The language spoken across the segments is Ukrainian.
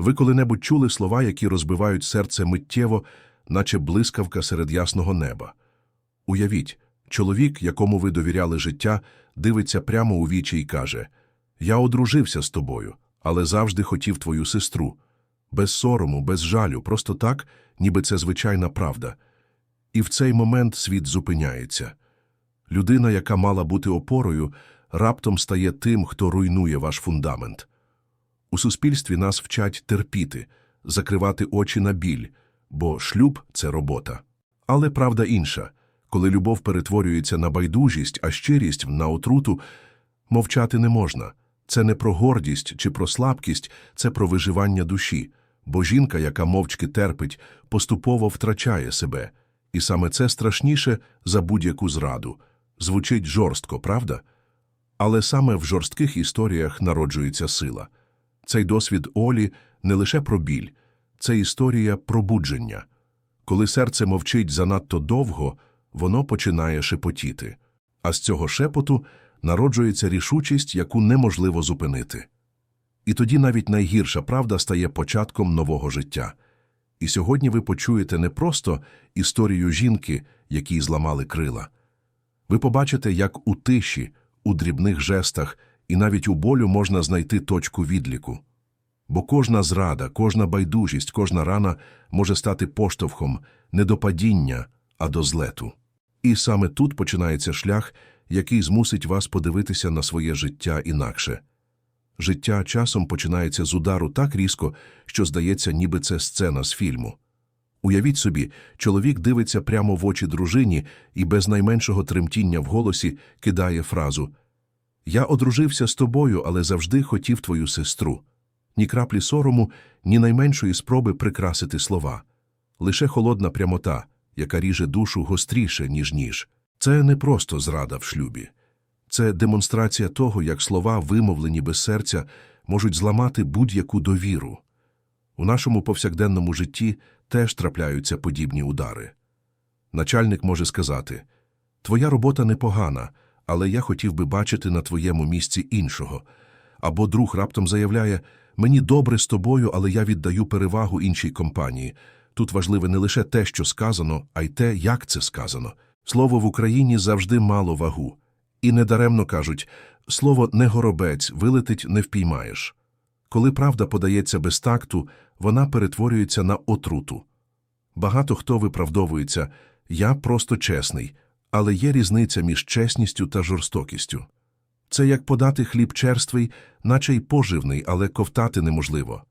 Ви коли-небудь чули слова, які розбивають серце миттєво, наче блискавка серед ясного неба? Уявіть, чоловік, якому ви довіряли життя, дивиться прямо у вічі і каже «Я одружився з тобою, але завжди хотів твою сестру. Без сорому, без жалю, просто так, ніби це звичайна правда. І в цей момент світ зупиняється. Людина, яка мала бути опорою, раптом стає тим, хто руйнує ваш фундамент. У суспільстві нас вчать терпіти, закривати очі на біль, бо шлюб це робота. Але правда інша. Коли любов перетворюється на байдужість, а щирість на отруту, мовчати не можна. Це не про гордість чи про слабкість, це про виживання душі. Бо жінка, яка мовчки терпить, поступово втрачає себе. І саме це страшніше за будь-яку зраду. Звучить жорстко, правда? Але саме в жорстких історіях народжується сила. Цей досвід Олі не лише про біль, це історія пробудження. Коли серце мовчить занадто довго, воно починає шепотіти. А з цього шепоту народжується рішучість, яку неможливо зупинити. І тоді навіть найгірша правда стає початком нового життя. І сьогодні ви почуєте не просто історію жінки, якій зламали крила. Ви побачите, як у тиші, у дрібних жестах і навіть у болю можна знайти точку відліку. Бо кожна зрада, кожна байдужість, кожна рана може стати поштовхом не до падіння, а до злету. І саме тут починається шлях, який змусить вас подивитися на своє життя інакше. Життя часом починається з удару так різко, що здається, ніби це сцена з фільму. Уявіть собі, чоловік дивиться прямо в очі дружині і без найменшого тремтіння в голосі кидає фразу Я одружився з тобою, але завжди хотів твою сестру. Ні краплі сорому, ні найменшої спроби прикрасити слова. Лише холодна прямота, яка ріже душу гостріше, ніж ніж. Це не просто зрада в шлюбі. Це демонстрація того, як слова, вимовлені без серця, можуть зламати будь-яку довіру. У нашому повсякденному житті теж трапляються подібні удари. Начальник може сказати «Твоя робота непогана, але я хотів би бачити на твоєму місці іншого». Або друг раптом заявляє «Мені добре з тобою, але я віддаю перевагу іншій компанії». Тут важливе не лише те, що сказано, а й те, як це сказано. Слово в Україні завжди мало вагу. І недаремно кажуть слово «не горобець» вилетить не впіймаєш. Коли правда подається без такту, вона перетворюється на отруту. Багато хто виправдовується «я просто чесний», але є різниця між чесністю та жорстокістю. Це як подати хліб черствий, наче й поживний, але ковтати неможливо.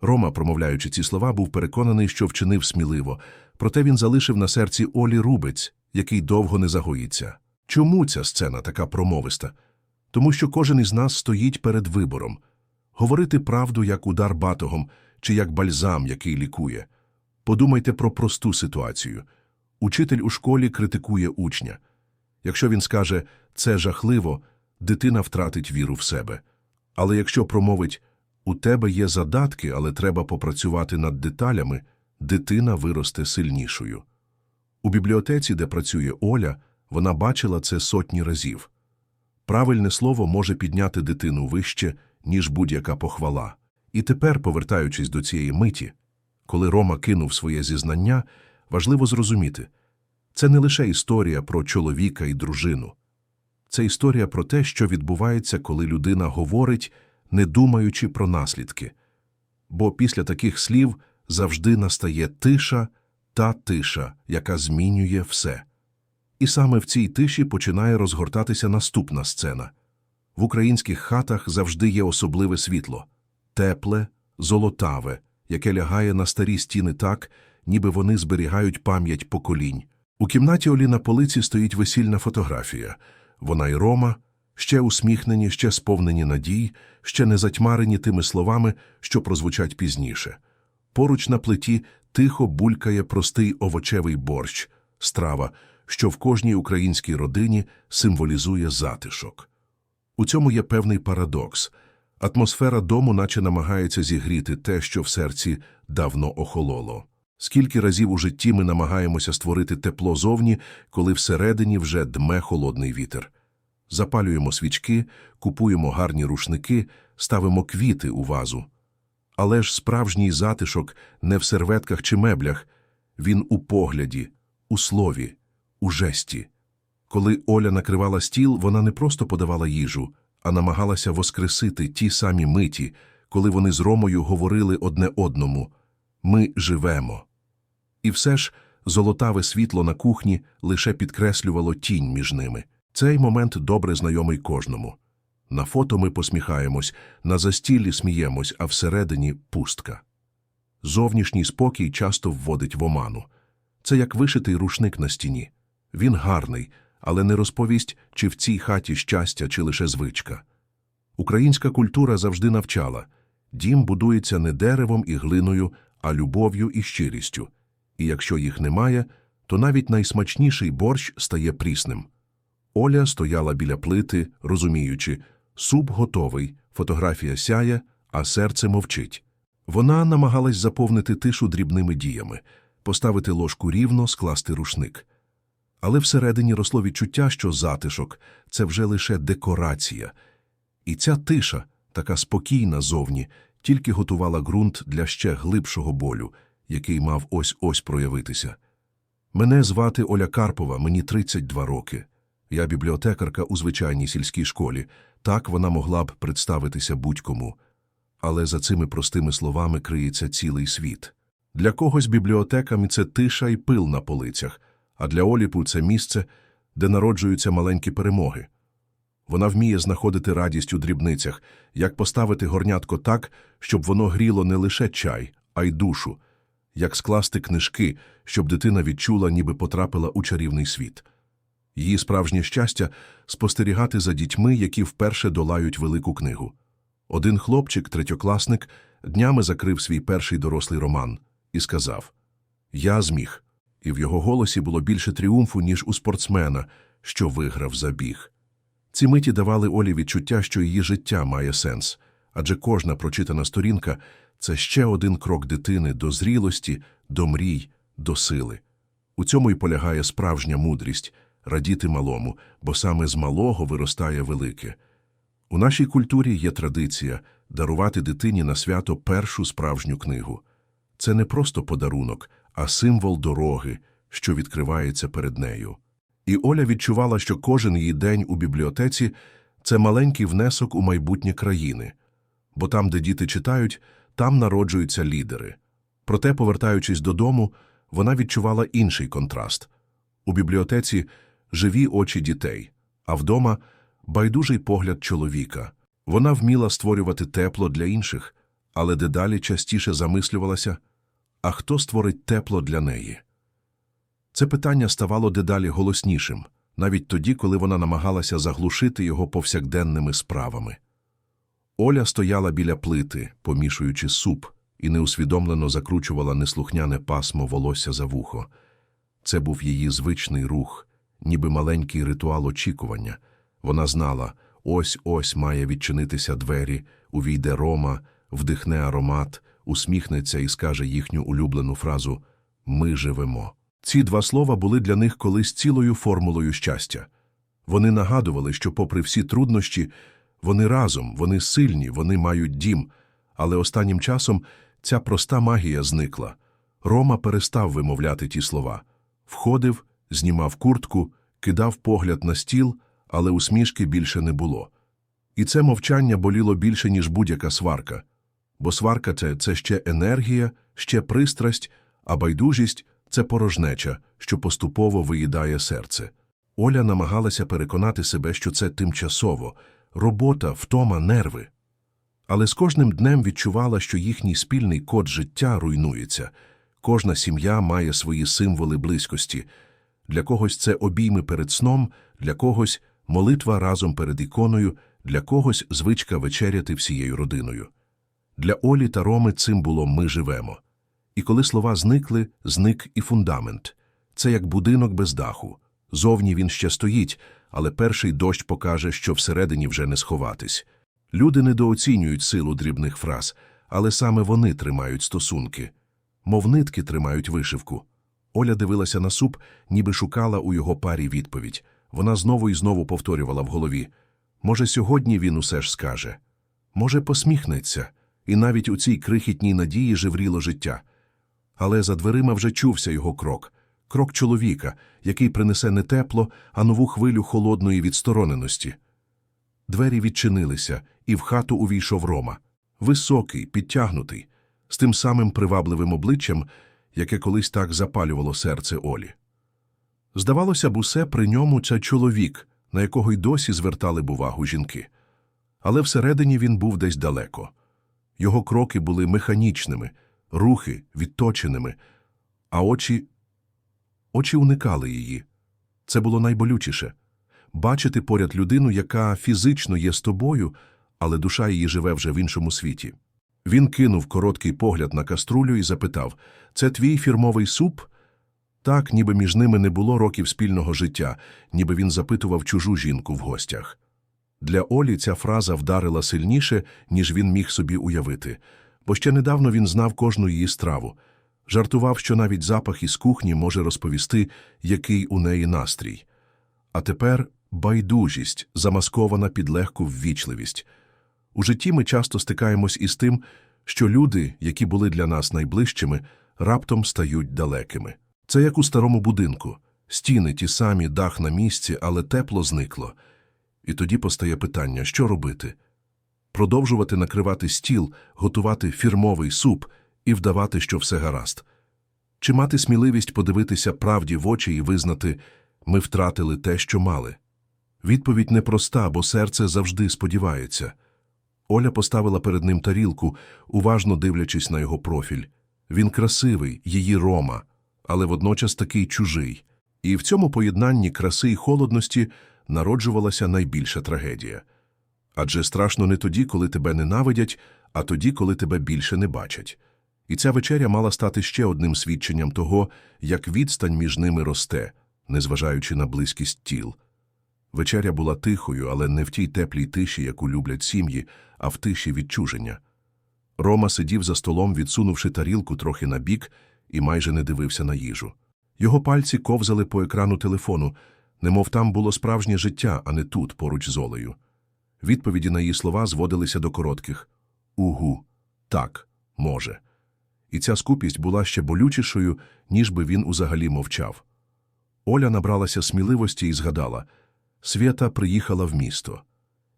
Рома, промовляючи ці слова, був переконаний, що вчинив сміливо, проте він залишив на серці Олі рубець, який довго не загоїться. Чому ця сцена така промовиста? Тому що кожен із нас стоїть перед вибором говорити правду як удар батогом чи як бальзам, який лікує. Подумайте про просту ситуацію. Учитель у школі критикує учня. Якщо він скаже «це жахливо», дитина втратить віру в себе. Але якщо промовить «у тебе є задатки, але треба попрацювати над деталями», дитина виросте сильнішою. У бібліотеці, де працює Оля, вона бачила це сотні разів. Правильне слово може підняти дитину вище, ніж будь-яка похвала. І тепер, повертаючись до цієї миті, коли Рома кинув своє зізнання, важливо зрозуміти це не лише історія про чоловіка і дружину. Це історія про те, що відбувається, коли людина говорить, не думаючи про наслідки. Бо після таких слів завжди настає тиша та тиша, яка змінює все. І саме в цій тиші починає розгортатися наступна сцена. В українських хатах завжди є особливе світло тепле, золотаве, яке лягає на старі стіни так, ніби вони зберігають пам'ять поколінь. У кімнаті Олі на полиці стоїть весільна фотографія. Вона й Рома, ще усміхнені, ще сповнені надій, ще не затьмарені тими словами, що прозвучать пізніше. Поруч на плиті тихо булькає простий овочевий борщ, страва, що в кожній українській родині символізує затишок. У цьому є певний парадокс. Атмосфера дому наче намагається зігріти те, що в серці давно охололо. Скільки разів у житті ми намагаємося створити тепло зовні, коли всередині вже дме холодний вітер. Запалюємо свічки, купуємо гарні рушники, ставимо квіти у вазу. Але ж справжній затишок не в серветках чи меблях, він у погляді, у слові, у жесті. Коли Оля накривала стіл, вона не просто подавала їжу, а намагалася воскресити ті самі миті, коли вони з Ромою говорили одне одному «Ми живемо». І все ж золотаве світло на кухні лише підкреслювало тінь між ними. Цей момент добре знайомий кожному. На фото ми посміхаємось, на застіллі сміємось, а всередині пустка. Зовнішній спокій часто вводить в оману. Це як вишитий рушник на стіні. Він гарний, але не розповість, чи в цій хаті щастя, чи лише звичка. Українська культура завжди навчала дім будується не деревом і глиною, а любов'ю і щирістю. І якщо їх немає, то навіть найсмачніший борщ стає прісним. Оля стояла біля плити, розуміючи, суп готовий, фотографія сяє, а серце мовчить. Вона намагалась заповнити тишу дрібними діями, поставити ложку рівно, скласти рушник. Але всередині росло відчуття, що затишок – це вже лише декорація. І ця тиша, така спокійна зовні, тільки готувала ґрунт для ще глибшого болю, який мав ось-ось проявитися. Мене звати Оля Карпова, мені 32 роки. Я бібліотекарка у звичайній сільській школі. Так вона могла б представитися будь-кому. Але за цими простими словами криється цілий світ. Для когось бібліотеками це тиша і пил на полицях, а для Оліпу це місце, де народжуються маленькі перемоги. Вона вміє знаходити радість у дрібницях, як поставити горнятко так, щоб воно гріло не лише чай, а й душу, як скласти книжки, щоб дитина відчула, ніби потрапила у чарівний світ. Її справжнє щастя – спостерігати за дітьми, які вперше долають велику книгу. Один хлопчик, третьокласник, днями закрив свій перший дорослий роман і сказав «Я зміг». І в його голосі було більше тріумфу, ніж у спортсмена, що виграв забіг. Ці миті давали Олі відчуття, що її життя має сенс, адже кожна прочитана сторінка – це ще один крок дитини до зрілості, до мрій, до сили. У цьому й полягає справжня мудрість – радіти малому, бо саме з малого виростає велике. У нашій культурі є традиція дарувати дитині на свято першу справжню книгу. Це не просто подарунок, а символ дороги, що відкривається перед нею. І Оля відчувала, що кожен її день у бібліотеці – це маленький внесок у майбутнє країни. Бо там, де діти читають, там народжуються лідери. Проте, повертаючись додому, вона відчувала інший контраст. У бібліотеці – живі очі дітей, а вдома – байдужий погляд чоловіка. Вона вміла створювати тепло для інших, але дедалі частіше замислювалася – а хто створить тепло для неї? Це питання ставало дедалі голоснішим, навіть тоді, коли вона намагалася заглушити його повсякденними справами. Оля стояла біля плити, помішуючи суп, і неусвідомлено закручувала неслухняне пасмо волосся за вухо. Це був її звичний рух, ніби маленький ритуал очікування. Вона знала, ось-ось має відчинитися двері, увійде Рома, вдихне аромат, усміхнеться і скаже їхню улюблену фразу «Ми живемо». Ці два слова були для них колись цілою формулою щастя. Вони нагадували, що, попри всі труднощі, вони разом, вони сильні, вони мають дім. Але останнім часом ця проста магія зникла. Рома перестав вимовляти ті слова. Входив, знімав куртку, кидав погляд на стіл, але усмішки більше не було. І це мовчання боліло більше, ніж будь-яка сварка. Бо сварка це, це ще енергія, ще пристрасть, а байдужість це порожнеча, що поступово виїдає серце. Оля намагалася переконати себе, що це тимчасово, робота, втома, нерви. Але з кожним днем відчувала, що їхній спільний код життя руйнується. Кожна сім'я має свої символи близькості. Для когось це обійми перед сном, для когось молитва разом перед іконою, для когось звичка вечеряти всією родиною. Для Олі та Роми цим було «ми живемо». І коли слова зникли, зник і фундамент. Це як будинок без даху. Зовні він ще стоїть, але перший дощ покаже, що всередині вже не сховатись. Люди недооцінюють силу дрібних фраз, але саме вони тримають стосунки. Мов нитки тримають вишивку. Оля дивилася на суп, ніби шукала у його парі відповідь. Вона знову і знову повторювала в голові. Може, сьогодні він усе ж скаже. Може, посміхнеться. і навіть у цій крихітній надії живріло життя. Але за дверима вже чувся його крок крок чоловіка, який принесе не тепло, а нову хвилю холодної відстороненості. Двері відчинилися, і в хату увійшов Рома. Високий, підтягнутий, з тим самим привабливим обличчям, яке колись так запалювало серце Олі. Здавалося б, усе при ньому це чоловік, на якого й досі звертали б увагу жінки. Але всередині він був десь далеко. Його кроки були механічними, рухи відточеними, а очі очі уникали її. Це було найболючіше бачити поряд людину, яка фізично є з тобою, але душа її живе вже в іншому світі. Він кинув короткий погляд на каструлю і запитав Це твій фірмовий суп? Так, ніби між ними не було років спільного життя, ніби він запитував чужу жінку в гостях. Для Олі ця фраза вдарила сильніше, ніж він міг собі уявити, бо ще недавно він знав кожну її страву. Жартував, що навіть запах із кухні може розповісти, який у неї настрій. А тепер байдужість, замаскована під легку ввічливість. У житті ми часто стикаємось із тим, що люди, які були для нас найближчими, раптом стають далекими. Це як у старому будинку. Стіни ті самі, дах на місці, але тепло зникло. І тоді постає питання, що робити? Продовжувати накривати стіл, готувати фірмовий суп і вдавати, що все гаразд. Чи мати сміливість подивитися правді в очі і визнати «ми втратили те, що мали»? Відповідь непроста, бо серце завжди сподівається. Оля поставила перед ним тарілку, уважно дивлячись на його профіль. Він красивий, її Рома, але водночас такий чужий. І в цьому поєднанні краси й холодності народжувалася найбільша трагедія. Адже страшно не тоді, коли тебе ненавидять, а тоді, коли тебе більше не бачать. І ця вечеря мала стати ще одним свідченням того, як відстань між ними росте, незважаючи на близькість тіл. Вечеря була тихою, але не в тій теплій тиші, яку люблять сім'ї, а в тиші відчуження. Рома сидів за столом, відсунувши тарілку трохи набік, і майже не дивився на їжу. Його пальці ковзали по екрану телефону, немов там було справжнє життя, а не тут, поруч з Олею. Відповіді на її слова зводилися до коротких Угу, так, може. І ця скупість була ще болючішою, ніж би він узагалі мовчав. Оля набралася сміливості і згадала Свята приїхала в місто.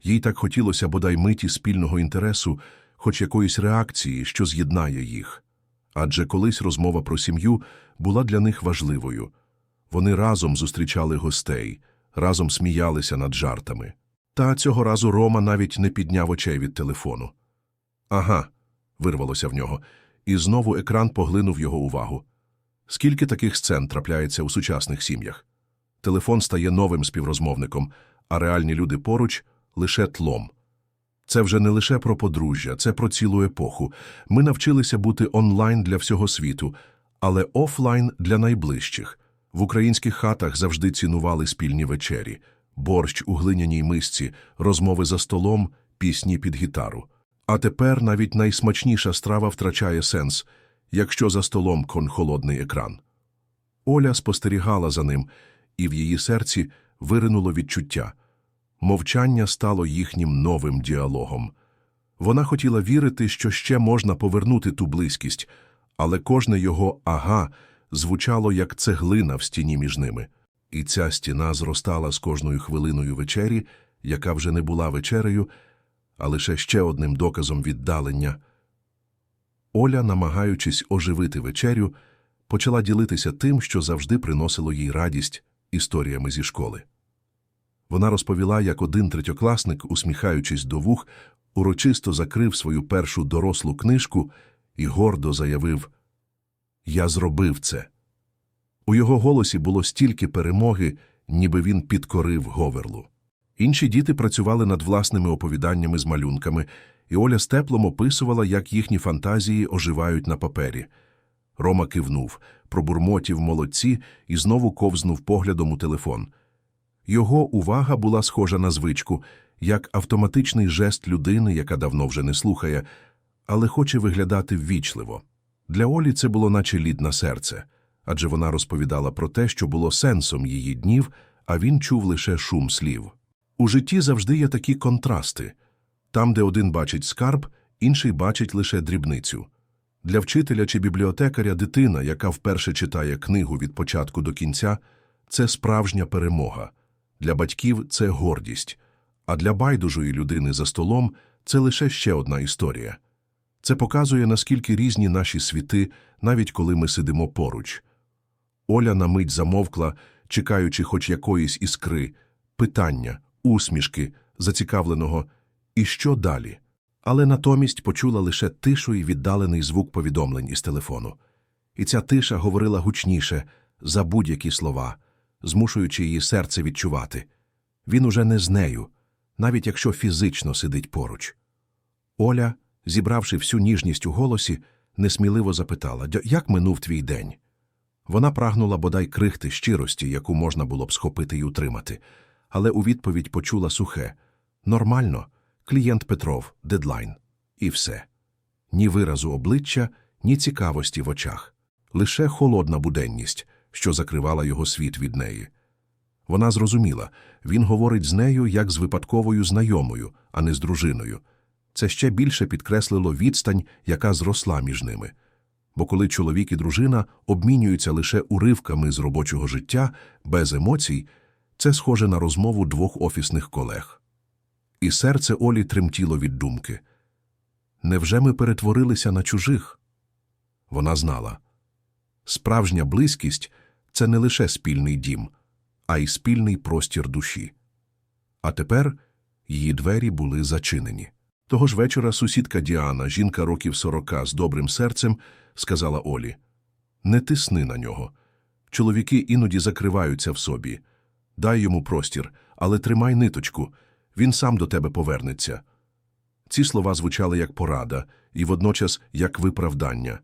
Їй так хотілося бодай миті спільного інтересу, хоч якоїсь реакції, що з'єднає їх. Адже колись розмова про сім'ю була для них важливою. Вони разом зустрічали гостей, разом сміялися над жартами. Та цього разу Рома навіть не підняв очей від телефону. Ага, вирвалося в нього, і знову екран поглинув його увагу. Скільки таких сцен трапляється у сучасних сім'ях? Телефон стає новим співрозмовником, а реальні люди поруч лише тлом. Це вже не лише про подружжя, це про цілу епоху. Ми навчилися бути онлайн для всього світу, але офлайн для найближчих. В українських хатах завжди цінували спільні вечері, борщ у глиняній мисці, розмови за столом, пісні під гітару. А тепер навіть найсмачніша страва втрачає сенс, якщо за столом кон холодний екран. Оля спостерігала за ним, і в її серці виринуло відчуття. Мовчання стало їхнім новим діалогом. Вона хотіла вірити, що ще можна повернути ту близькість, але кожне його ага звучало як цеглина в стіні між ними. І ця стіна зростала з кожною хвилиною вечері, яка вже не була вечерею, а лише ще одним доказом віддалення. Оля, намагаючись оживити вечерю, почала ділитися тим, що завжди приносило їй радість історіями зі школи. Вона розповіла, як один третьокласник, усміхаючись до вух, урочисто закрив свою першу дорослу книжку і гордо заявив Я зробив це. У його голосі було стільки перемоги, ніби він підкорив Говерлу. Інші діти працювали над власними оповіданнями з малюнками, і Оля з теплом описувала, як їхні фантазії оживають на папері. Рома кивнув, пробурмотів молодці і знову ковзнув поглядом у телефон. Його увага була схожа на звичку, як автоматичний жест людини, яка давно вже не слухає, але хоче виглядати ввічливо. Для Олі це було наче лід на серце, адже вона розповідала про те, що було сенсом її днів, а він чув лише шум слів. У житті завжди є такі контрасти там, де один бачить скарб, інший бачить лише дрібницю. Для вчителя чи бібліотекаря дитина, яка вперше читає книгу від початку до кінця, це справжня перемога. Для батьків це гордість, а для байдужої людини за столом це лише ще одна історія. Це показує, наскільки різні наші світи, навіть коли ми сидимо поруч. Оля на мить замовкла, чекаючи хоч якоїсь іскри, питання, усмішки, зацікавленого «І що далі?». Але натомість почула лише тишу і віддалений звук повідомлень із телефону. І ця тиша говорила гучніше за будь-які слова, змушуючи її серце відчувати. Він уже не з нею, навіть якщо фізично сидить поруч. Оля, зібравши всю ніжність у голосі, несміливо запитала, як минув твій день? Вона прагнула бодай крихти щирості, яку можна було б схопити і утримати, але у відповідь почула сухе. Нормально, клієнт Петров, дедлайн. І все. Ні виразу обличчя, ні цікавості в очах. Лише холодна буденність, що закривала його світ від неї. Вона зрозуміла, він говорить з нею як з випадковою знайомою, а не з дружиною. Це ще більше підкреслило відстань, яка зросла між ними. Бо коли чоловік і дружина обмінюються лише уривками з робочого життя, без емоцій, це схоже на розмову двох офісних колег. І серце Олі тремтіло від думки. Невже ми перетворилися на чужих? Вона знала. Справжня близькість – це не лише спільний дім, а й спільний простір душі. А тепер її двері були зачинені. Того ж вечора сусідка Діана, жінка років сорока з добрим серцем, сказала Олі: Не тисни на нього. Чоловіки іноді закриваються в собі. Дай йому простір, але тримай ниточку, він сам до тебе повернеться. Ці слова звучали як порада і водночас як виправдання.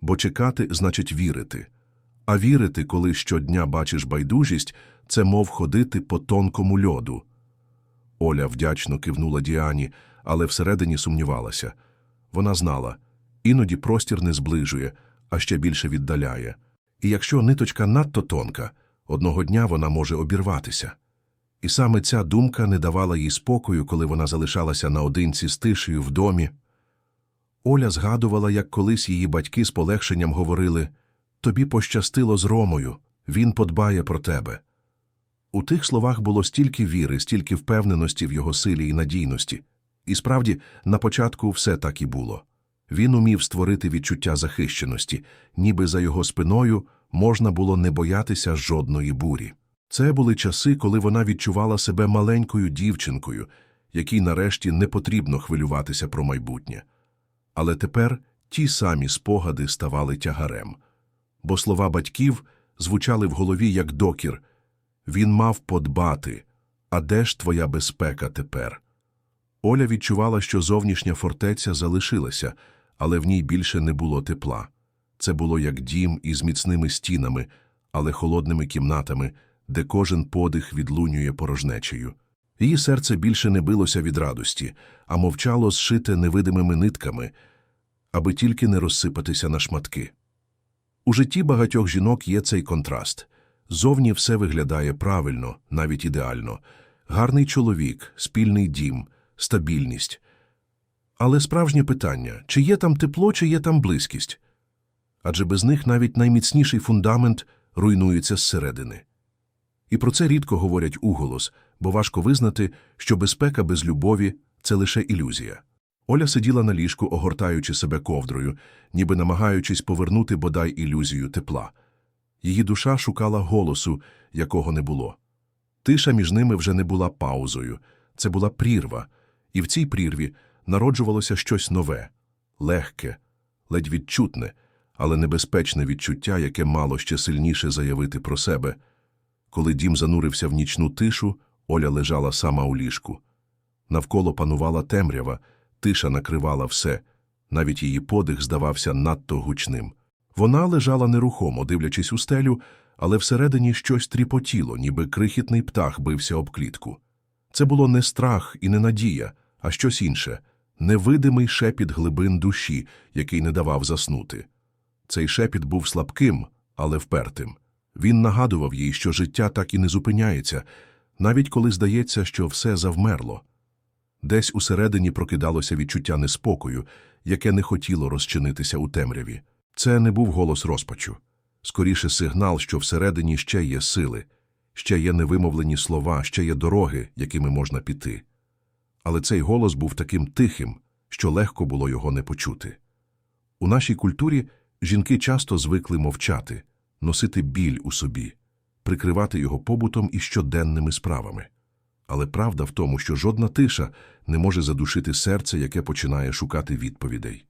Бо чекати значить вірити. А вірити, коли щодня бачиш байдужість, це мов ходити по тонкому льоду. Оля вдячно кивнула Діані, але всередині сумнівалася. Вона знала, іноді простір не зближує, а ще більше віддаляє. І якщо ниточка надто тонка, одного дня вона може обірватися. І саме ця думка не давала їй спокою, коли вона залишалася наодинці з тишею в домі. Оля згадувала, як колись її батьки з полегшенням говорили «Тобі пощастило з Ромою, він подбає про тебе». У тих словах було стільки віри, стільки впевненості в його силі і надійності. І справді, на початку все так і було. Він умів створити відчуття захищеності, ніби за його спиною можна було не боятися жодної бурі. Це були часи, коли вона відчувала себе маленькою дівчинкою, якій нарешті не потрібно хвилюватися про майбутнє. Але тепер ті самі спогади ставали тягарем. Бо слова батьків звучали в голові як докір. Він мав подбати. А де ж твоя безпека тепер? Оля відчувала, що зовнішня фортеця залишилася, але в ній більше не було тепла. Це було як дім із міцними стінами, але холодними кімнатами, де кожен подих відлунює порожнечею. Її серце більше не билося від радості, а мовчало зшите невидимими нитками, аби тільки не розсипатися на шматки. У житті багатьох жінок є цей контраст. Зовні все виглядає правильно, навіть ідеально. Гарний чоловік, спільний дім, стабільність. Але справжнє питання – чи є там тепло, чи є там близькість? Адже без них навіть найміцніший фундамент руйнується зсередини. І про це рідко говорять уголос, бо важко визнати, що безпека без любові – це лише ілюзія. Оля сиділа на ліжку, огортаючи себе ковдрою, ніби намагаючись повернути бодай ілюзію тепла. Її душа шукала голосу, якого не було. Тиша між ними вже не була паузою, це була прірва, і в цій прірві народжувалося щось нове, легке, ледь відчутне, але небезпечне відчуття, яке мало ще сильніше заявити про себе. Коли дім занурився в нічну тишу, Оля лежала сама у ліжку. Навколо панувала темрява, тиша накривала все, навіть її подих здавався надто гучним. Вона лежала нерухомо, дивлячись у стелю, але всередині щось тріпотіло, ніби крихітний птах бився об клітку. Це було не страх і не надія, а щось інше невидимий шепіт глибин душі, який не давав заснути. Цей шепіт був слабким, але впертим. Він нагадував їй, що життя так і не зупиняється, навіть коли здається, що все завмерло. Десь усередині прокидалося відчуття неспокою, яке не хотіло розчинитися у темряві. Це не був голос розпачу. Скоріше сигнал, що всередині ще є сили, ще є невимовлені слова, ще є дороги, якими можна піти. Але цей голос був таким тихим, що легко було його не почути. У нашій культурі жінки часто звикли мовчати, носити біль у собі, прикривати його побутом і щоденними справами. Але правда в тому, що жодна тиша не може задушити серце, яке починає шукати відповідей.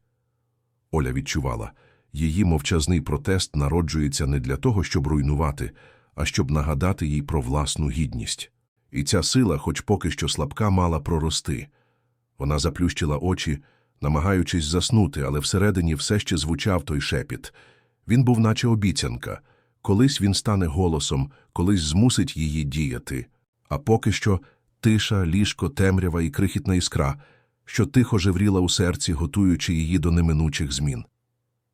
Оля відчувала, її мовчазний протест народжується не для того, щоб руйнувати, а щоб нагадати їй про власну гідність. І ця сила, хоч поки що слабка, мала прорости. Вона заплющила очі, намагаючись заснути, але всередині все ще звучав той шепіт. Він був наче обіцянка. Колись він стане голосом, колись змусить її діяти. А поки що тиша, ліжко, темрява і крихітна іскра, що тихо жевріла у серці, готуючи її до неминучих змін.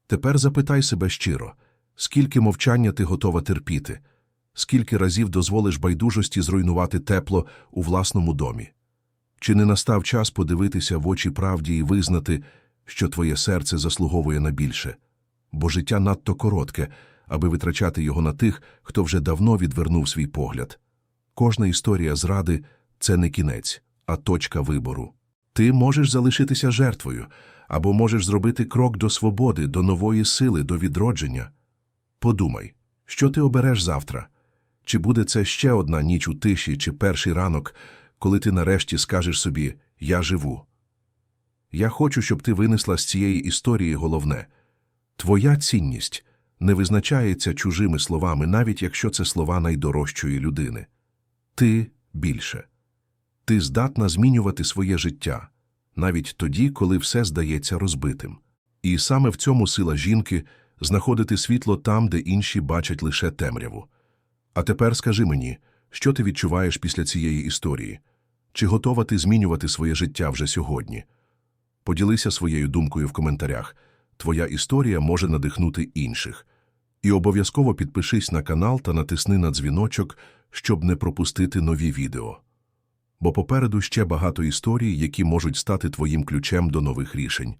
Тепер запитай себе щиро, скільки мовчання ти готова терпіти, скільки разів дозволиш байдужості зруйнувати тепло у власному домі. Чи не настав час подивитися в очі правді і визнати, що твоє серце заслуговує на більше? Бо життя надто коротке, аби витрачати його на тих, хто вже давно відвернув свій погляд. Кожна історія зради це не кінець, а точка вибору. Ти можеш залишитися жертвою, або можеш зробити крок до свободи, до нової сили, до відродження. Подумай, що ти обереш завтра? Чи буде це ще одна ніч у тиші, чи перший ранок, коли ти нарешті скажеш собі Я живу? Я хочу, щоб ти винесла з цієї історії головне. Твоя цінність не визначається чужими словами, навіть якщо це слова найдорожчої людини. Ти більше. Ти здатна змінювати своє життя, навіть тоді, коли все здається розбитим. І саме в цьому сила жінки знаходити світло там, де інші бачать лише темряву. А тепер скажи мені, що ти відчуваєш після цієї історії? Чи готова ти змінювати своє життя вже сьогодні? Поділися своєю думкою в коментарях. Твоя історія може надихнути інших. І обов'язково підпишись на канал та натисни на дзвіночок, щоб не пропустити нові відео. Бо попереду ще багато історій, які можуть стати твоїм ключем до нових рішень.